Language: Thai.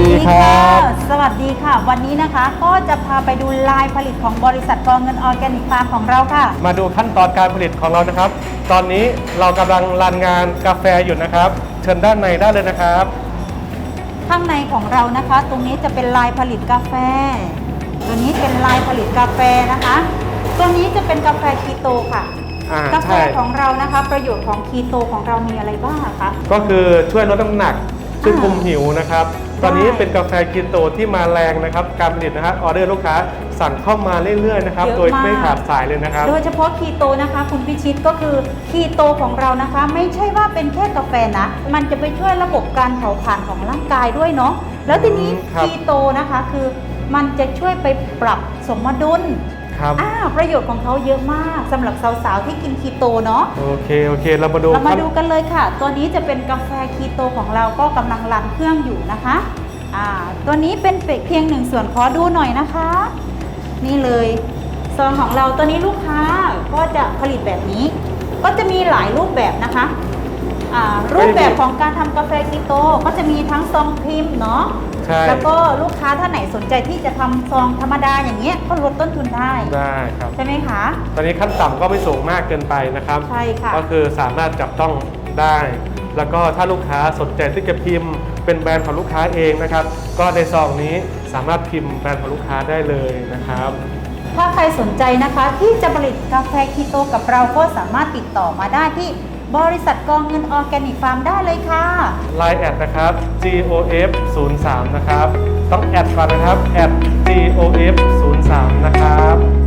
ดีค่ะ วันนี้นะคะก็จะพาไปดูลายผลิตของบริษัทกองเงินออร์แกนิกฟาร์มของเราค่ะ มาดูขั้นตอนการผลิตของเรานะครับ ตอนนี้เรากำลังรันงานกาแฟอยู่นะครับ เชิญด้านในได้เลยนะครับ ข้างในของเรานะคะ ตรงนี้จะเป็นลายผลิตกาแฟ ตัวนี้เป็นลายผลิตกาแฟนะคะตัวนี้จะเป็นกาแฟคีโตค่ะอ่ากาแฟใช่ของเรานะคะ ประโยชน์ของคีโตของเรามีอะไรบ้างอะคะก็คือช่วยลดน้ำหนักช่วยอ่าคุมหิวนะครับตอนนี้ใช่เป็นกาแฟกิโตที่มาแรงนะครับ การผลิตนะครับออเดอร์ลูกค้าสั่งเข้ามาเรื่อยๆนะครับโดยไม่ขาดสายเลยนะครับ โดยเฉพาะคีโตนะคะ คุณพิชิตก็คือคีโตของเรานะคะ ไม่ใช่ว่าเป็นแค่กาแฟนะ มันจะไปช่วยระบบการเผาผลาญของร่างกายด้วยเนาะ แล้วทีนี้อืมครับ คีโตนะคะคือมันจะช่วยไปปรับสมดุลครับ อ่าประโยชน์ของเขาเยอะมากสำหรับสาวๆที่กินคีโตเนาะ โอเค โอเค เรามาดูเรามาขั้นดูกันเลยค่ะ ตัวนี้จะเป็นกาแฟคีโตของเราก็กำลังรันเครื่องอยู่นะคะอ่าตัวนี้เป็นเพียงหนึ่งส่วนขอดูหน่อยนะคะ นี่เลยซองของเราตัวนี้ลูกค้าก็จะผลิตแบบนี้ ก็จะมีหลายรูปแบบนะคะ อ่ารูปแบบของการทำกาแฟคีโตก็จะมีทั้งซองพิมพ์เนาะใช่ แล้วก็ลูกค้าท่านไหนสนใจที่จะทำซองธรรมดาอย่างเงี้ยก็ลดต้นทุนได้ ได้ครับ ใช่ไหมคะ ตอนนี้ขั้นต่ำก็ไม่สูงมากเกินไปนะครับ ใช่ค่ะ ก็คือสามารถจับต้องได้ แล้วก็ถ้าลูกค้าสนใจที่จะพิมพ์เป็นแบรนด์ของลูกค้าเองนะครับ ก็ในซองนี้สามารถพิมพ์แบรนด์ของลูกค้าได้เลยนะครับ ถ้าใครสนใจนะคะที่จะผลิตกาแฟคีโตกับเราก็สามารถติดต่อมาได้ที่ บริษัทกองเงินออร์แกนิกฟาร์มได้เลยค่ะ Line แอดนะครับ GOF 0 3นะครับ ต้องแอดก่อนนะครับแอด GOF 0 3นะครับ